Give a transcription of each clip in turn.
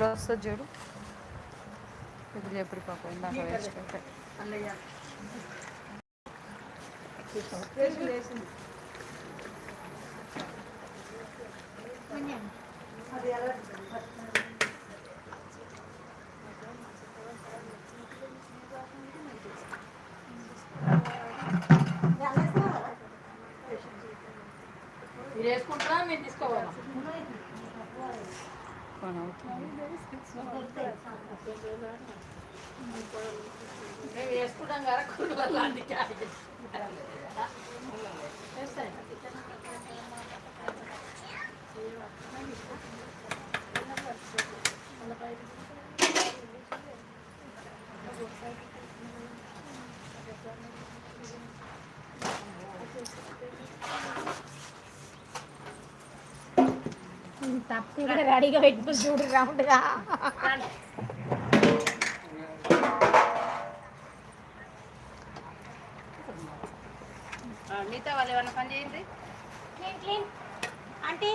ఎట్లా వస్తుంది చూడు. ఇది ఎప్పుడు పాప ఇందాక వేస్ట్ పెట్టా. మీరు వేసుకుంటారా? మేము తీసుకోవాలా? పని అవుతుంది మేము వేసుకుంటాం కదా కూరలు లాంటి క్యారెట్ తప్పి కూడా రెడీగా పెట్టుకుని చూడు రౌండ్గా మిగతా వాళ్ళు ఏమైనా పని చేయండి? క్లీన్. క్లీన్. ఆంటీ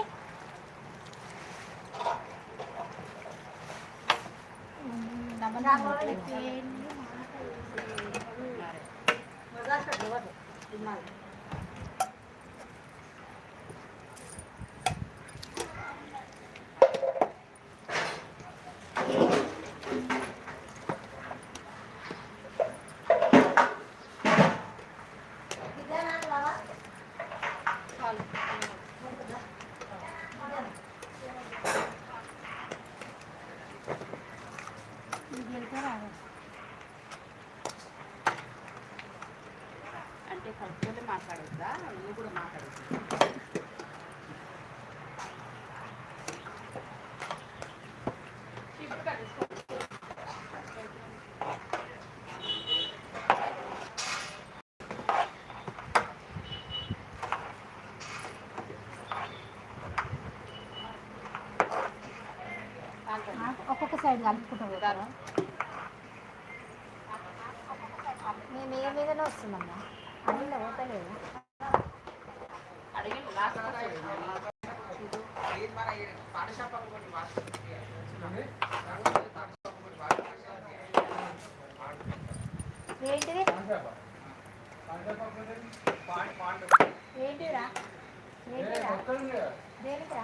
అంటే కలుపుకుంటే మాట్లాడొద్దా నువ్వు కూడా మాట్లాడొద్దు ఒక్కొక్క సైడ్ కలుపుకుంటాం కదా. మేము ఏ మీదనే వస్తుందమ్మా. అడిగిన పోతలేదు ఏంటిది? ఏంటిరా ఏంటిరా దేనికిరా?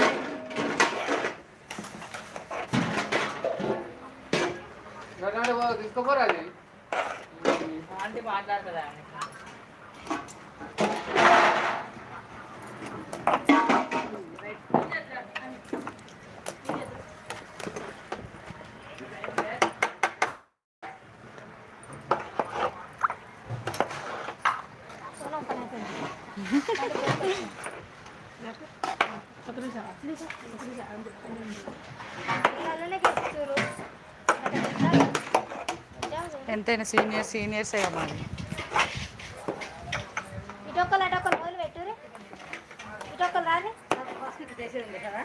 తీసుకోపోరాది ఆంటీ మాట్లాడుతుందా సోనం పని అయిపోయింది పిల్లలనే గెలుస్తారు ఎంతైనా సీనియర్ సీనియర్స్ కదా మరి. ఇటొక్కలు అటొక్కలు మొదలు పెట్టుర్రి ఇటొక్కలు రాని చేసేది కదా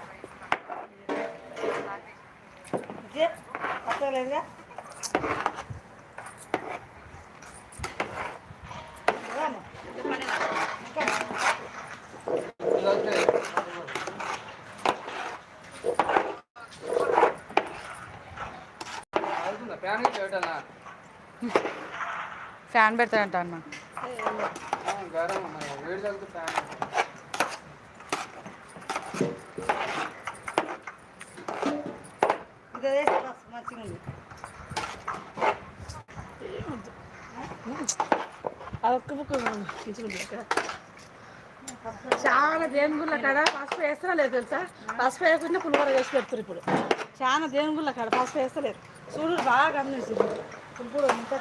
ఫ్యాన్ చేయటనా ఫ్యాన్ పెడతాడంట అన్న. ఒక్క బుక్ చాలా దేవుళ్ళ కాడ? పసుపు వేస్తా లేదు తెలుసా? పసుపు వేయకుండా పులిహోర వేసి పెడతారు ఇప్పుడు. చాలా దేవుళ్ళ కాడ పసుపు వేస్తలేదు. చూడు బాగా గమనించింది ఇప్పుడు ఇంత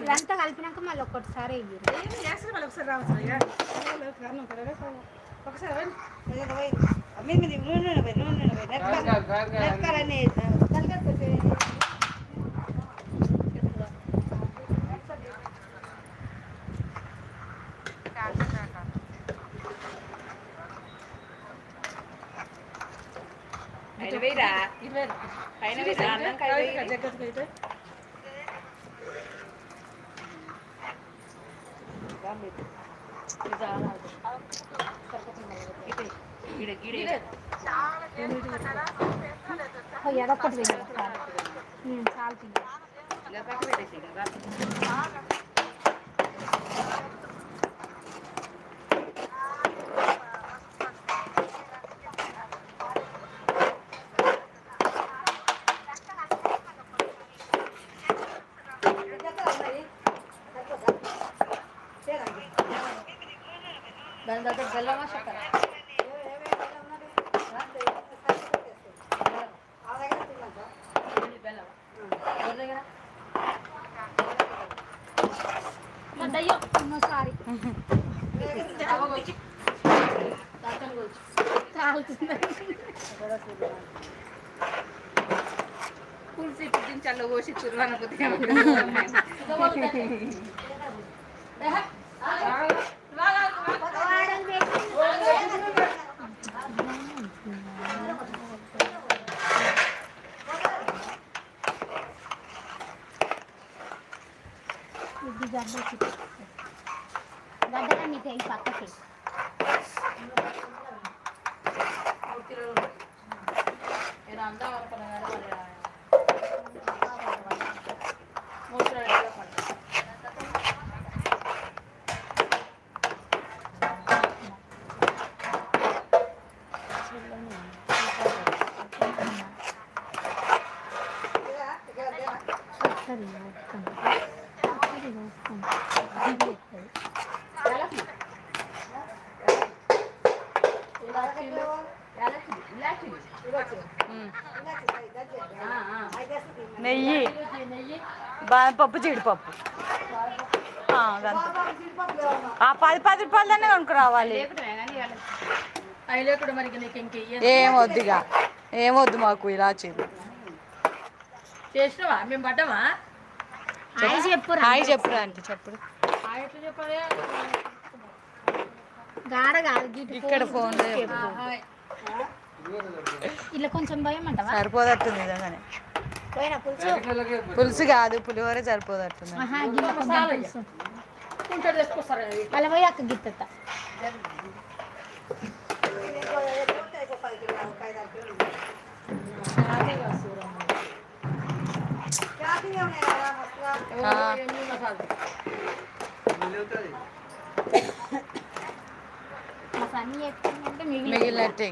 ఇదంతా కలిపినాక మళ్ళీ ఒక్కటిసారి వెయ్యి వాళ్ళు ఒకసారి రావచ్చు ఇక కారణం కదా ఒకసారి రండి. ఏదో పోయి. అమ్మి మీది నూనె నూనె పోయి, నూనె నూనె పోయి. కాదు, కాదు, కాదు, కాదు. నెక్కలన్నీ తలకాయకు వచ్చి ఇటు వేరు. ఎడొక్కటి వేయాలి చాలా తింటా దాని దగ్గర బెల్లమా చక్కెర ఎవరి దగ్గర దయ్యం సారీ పులిసి పుట్టించాలో పోసి చురువన బుద్ధి ఇది గడ్డ గడ్డలన్నీ తెగి పక్కకి సరే నెయ్యి. పప్పు జీడిపప్పు. ఆ, గంతే. ఆ పది పది రూపాయలు దాన్ని కొనుక్కురావాలి. అవి లేకుండా మరి నీకు ఇంక ఏం వద్దుగా? ఏం వద్దు మాకు ఇలాచీలు చేసినావా? మేము పడ్డామా? హాయ్ చెప్పు హాయ్ చెప్పురా అంటే చెప్పుడు ఆ ఎట్లా చెప్పాలి? ఇక్కడ ఫోన్ ఇలా కొంచెం భయం అంటావా? సరిపోదట్టుంది నిజంగానే. పోయినా పులుసు? కాదు పులిహోర సరిపోదట్టుంది. వాళ్ళ పోయి అక్క గిత్తత. ఆ. మిగిలినట్టే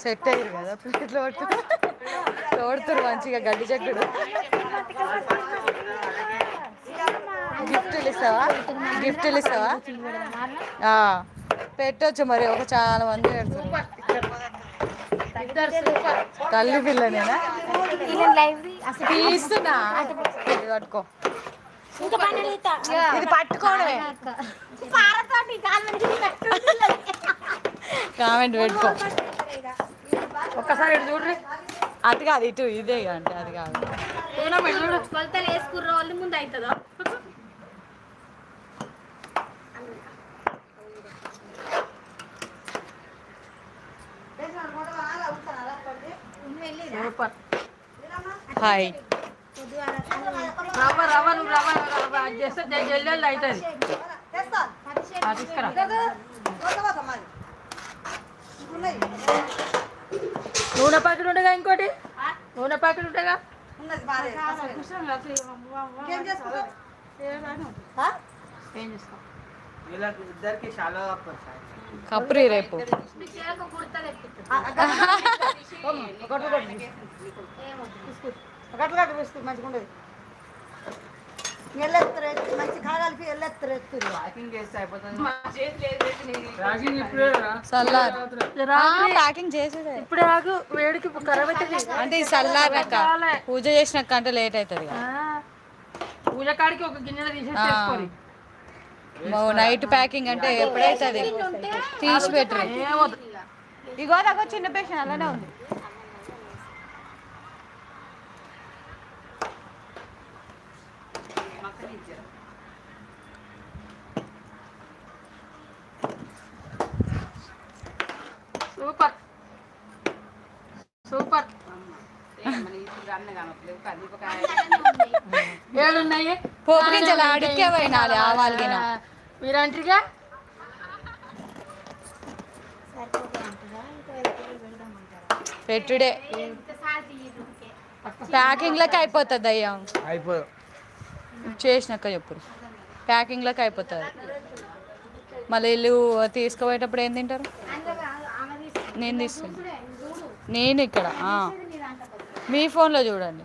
సెట్ అయ్యారు కదా ప్లేట్లో తోడుతురు మంచిగా గడ్డి చెక్కుడు గిఫ్ట్లు ఇస్తావా? గిఫ్ట్లు ఇస్తావా? పెట్టొచ్చు మరి ఒక చాలా మంది పెడుతున్నారు తల్లి పిల్లనేనా? తీస్తున్నా. పట్టుకో. ఇది పట్టుకోవడమే కామెంట్ పెట్టుకో. ఒక్కసారి చూడ్రి. అది కాదు ఇటు ఇదే అంటే అది కాదు కొలతలు వేసుకుర్ర వాళ్ళు ముందు అవుతుందో సూపర్ హాయ్. రవ్వ రవ్వ నువ్వు రవ్వ రవ్వ అది చేస్తే జల్లి అవుతుంది. ఆ, తీసుకురా నూనె ప్యాకెట్ ఉండగా ఇంకోటి? నూనె ప్యాకెట్ ఉండగా ఏం చేస్తాం వీళ్ళకి ఇద్దరికి చాలా కప్రి రేపు. మంచిగా ఉండేది. మంచి కాగలిపి ప్యాకింగ్. సల్లార్. చేసేదే. ఇప్పుడే ఆగు వేడికి ఖరాబ్ అవుతుంది అంటే ఈ సల్లారక పూజ చేసినాక అంటే లేట్ అవుతుంది పూజ కాడికి ఒక గిన్నెలో తీసేసి నైట్ ప్యాకింగ్ అంటే ఎప్పుడైతుంది? తీసి పెట్టరు ఇగో నాకు చిన్న పేషన్ అలానే ఉంది. సూపర్. సూపర్. ఏడున్నాయి? పోపు గింజలు పోయినాలి ఆవాలు గిన మీరంటారుగా? పెట్టుడే ప్యాకింగ్లకి అయిపోతుంది అయ్యా. అయిపోదు. చేసినాక చెప్పుడు ప్యాకింగ్లకి అయిపోతుంది. మళ్ళీ ఇల్లు తీసుకుపోయేటప్పుడు ఏం తింటారు? నేను చూడు నేను ఇక్కడ. మీ ఫోన్లో చూడండి.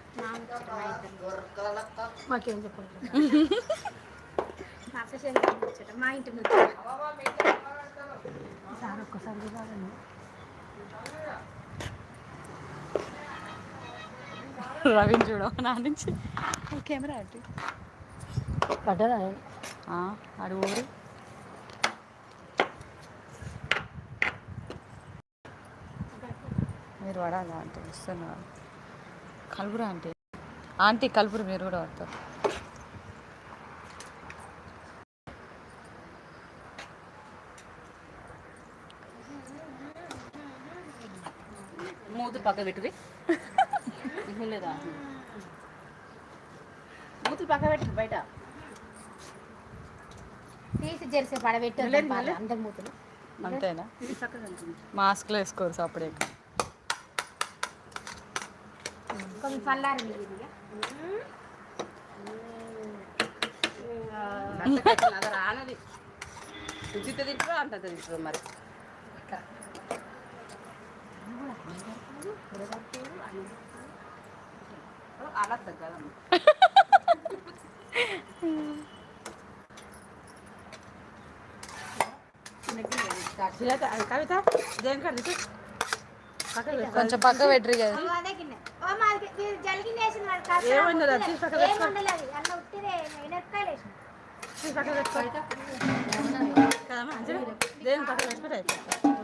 మాకేం చెప్పండి మా ఇంటి ముందు రవిని చూడ నా నుంచి. కెమెరా అటు పడ్డదా? ఆ, ఆడు ఊరు. మీరు పడాలా? అంటే ఇస్తున్నారు కలుపురా ఆంటీ ఆంటీ కలుపురు మీరు కూడా పడతారు మూతి పక్క పెట్టుది. లేదా? మూతి పక్క పెట్టు బయట. తీసి జెర్సీ పడబెట్టి అందరి మూతులు. అంతేనా? మాస్క్లు వేసుకోరు అప్పుడే ఇది. అది రానది. ఉచిత తింటారు అంత తింటారు మరి? అలా తగ్గదమ్మ కవిత దేని కడితే కొంచెం పక్క పెట్టరు కదా. వాడు ఏమైంది అది.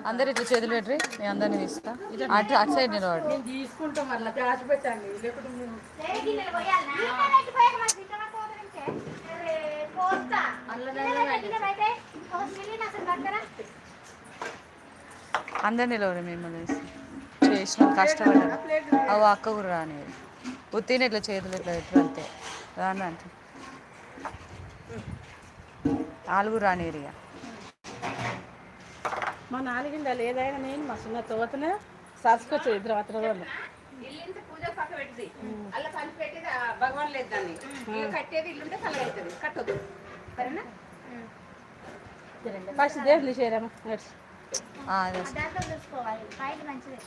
అందరు ఇట్లా చేతులు పెట్టరు నేను అందరినీ తీస్తా అటు అటు సైడ్ నిలబడు నేను తీసుకుంటాం మళ్ళీ దాచి పెట్టండి లేకుంటే మేము ఏ గిన్నెలు పోయాలనా? గిన్నెలు పెట్టి పోయాక మరి గిన్నె పట్టుకో వదిలించే. అరే, పోస్తా. గిన్నెలు పెట్టి, గిన్నెలు పెట్టి, ఒక సిలిండర్ అసలు పక్కన. అందరు నిలబడు మిమ్మల్ని చేసిన కష్టపడ్డా అవి అక్క కూడా రానిది. ఉత్తిని ఇట్లా చేతులు ఇట్లా పెట్టరు అంతే. రాను అంటే ఆలుగురు రానిరు ఇక మా నాలుగిండాలి ఏదైనా నేను మా చిన్న తోతనే సరుసుకొచ్చేది ఇద్దరు అతను వాళ్ళు. ఇల్లు పూజ పక్క పెట్టింది. అలా పంచి పెట్టేది ఆ భగవాన్ లేదు దాన్ని. కట్టేది ఇల్లుంటే కట్టొద్దు. సరేనా? ఫస్ట్ దేవుని చేరాము దాంట్లో చూసుకోవాలి. పైన మంచిది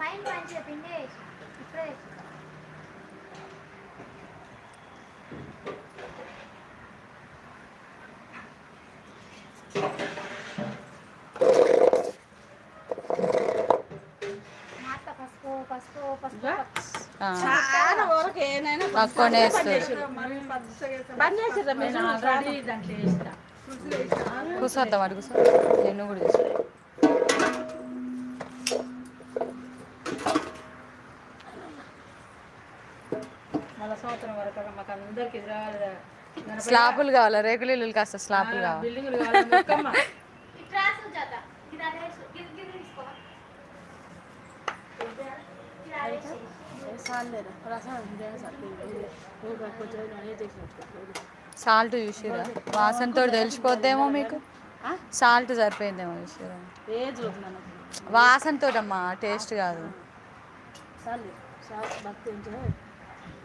పైన మంచిగా పిండి వేసి ఇప్పుడే చాలా వరకు ఏనైనా తక్కువనే బంద్ మీరు నేను కూడా తీసుకో అందరికి స్లాపులు కావాలా? రేకులు ఇల్లు కాస్త స్లాపులు కావాలి. బిల్డింగ్లు మొక్కమ్మ. సాల్ట్ చూసిరా వాసనతో తెలిసిపోద్దేమో మీకు? సాల్ట్ సరిపోయిందేమో చూసిరా ఏ చూస్తున్నాను వాసనతో అమ్మా టేస్ట్ కాదు. చాలు భక్తి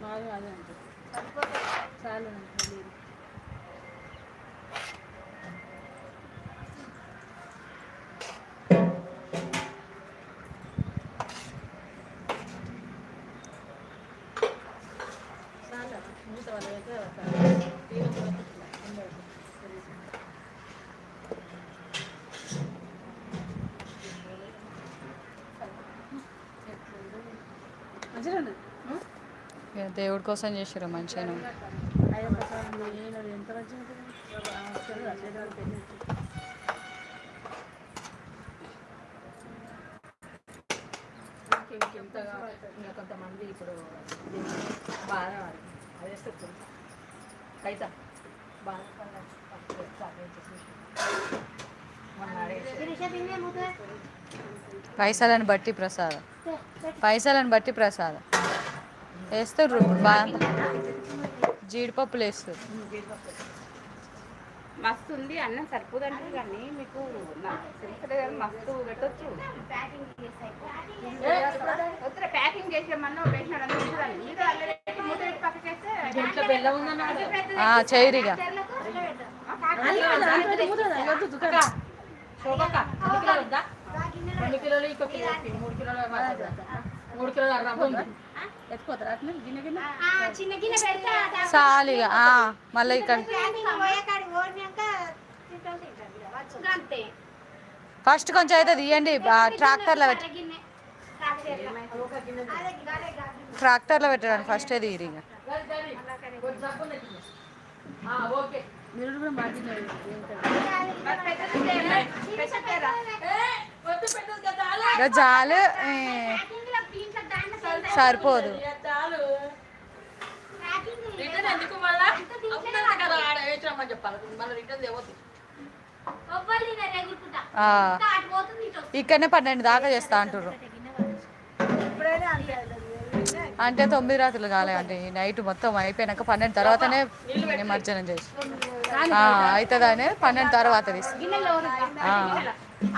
బాగా అదే ఉంటుంది చాలు మూత వాళ్ళైతే మంచిగా ఇక దేవుడి కోసం చేసిరా మంచిగా అయ్యప్ప స్వామి ఏనాడు ఎంత మంచిగా ఉంటుంది ఆ, వస్తారు, ఆ సైడ్ వాళ్ళు పెళ్ళి దేవుడి కోసం చేసారు మంచిగా కొంతమంది ఇప్పుడు బాగా అదే కైతా బాగా పైసలను బట్టి ప్రసాదం. పైసలను బట్టి ప్రసాదం. వేస్తారు బాగా జీడిపప్పులు వేస్తారు. మస్తు ఉంది అన్నం సరిపోదంటే కానీ మీకు తెలుసలేదు మస్తు పెట్టొచ్చు. ప్యాకింగ్ చేసేమన్నా వేసినాడు అని చూడాలి మీరు అల్లరి మూత పెట్టి పక్కకేస్తే ఇంట్లో బెల్లం ఉందన్న ఆ, చేయరిగా శోభక్క ఎన్ని కిలోలు వద్దా? రెండు కిలోలు ఇంకో కిలో మూడు కిలోలు? మూడు కిలోలు అరవై పెడతా చాలిగా మళ్ళీ ఇక్కడ ఇక ఫస్ట్ కొంచెం అయితే తీయండి ట్రాక్టర్లో. పెట్టి. ట్రాక్టర్లో. అదే అదే పెట్టడానికి ఫస్ట్ ఇక. పెట్టేరా? ఇక చాలు ఏ, ప్యాకింగ్లో దీంట్లో దాంట్లో పెడతా. సరిపోదు. ఇక్కడనే పన్నెండు దాకా చేస్తా అంటారు. అంటే తొమ్మిది రాత్రులు కాలే అంటే ఈ నైట్ మొత్తం అయిపోయినాక పన్నెండు తర్వాతనే నిమజ్జనం చేసి. అవుతుందనే పన్నెండు తర్వాత తీసి గిన్నెలో ఉంది. ఆ.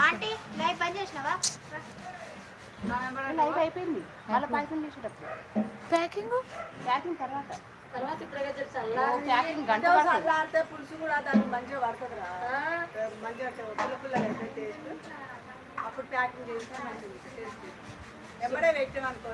ఆంటీ లైవ్ అయిపోయింది. వాళ్ళ పాయసం చేసేటప్పుడు. ప్యాకింగ్? ప్యాకింగ్ తర్వాత. ఇప్పుడే ప్యాకింగ్ గంట పడుతుంది. పులుసు కూడా దానికి మంచిగా పడుతుందిరా. మంచిగా పుల్ల పుల్లగా అయితే టేస్ట్. అప్పుడు ప్యాకింగ్ చేస్తే మంచిగా టేస్ట్. ఎప్పుడే పెట్టామనుకో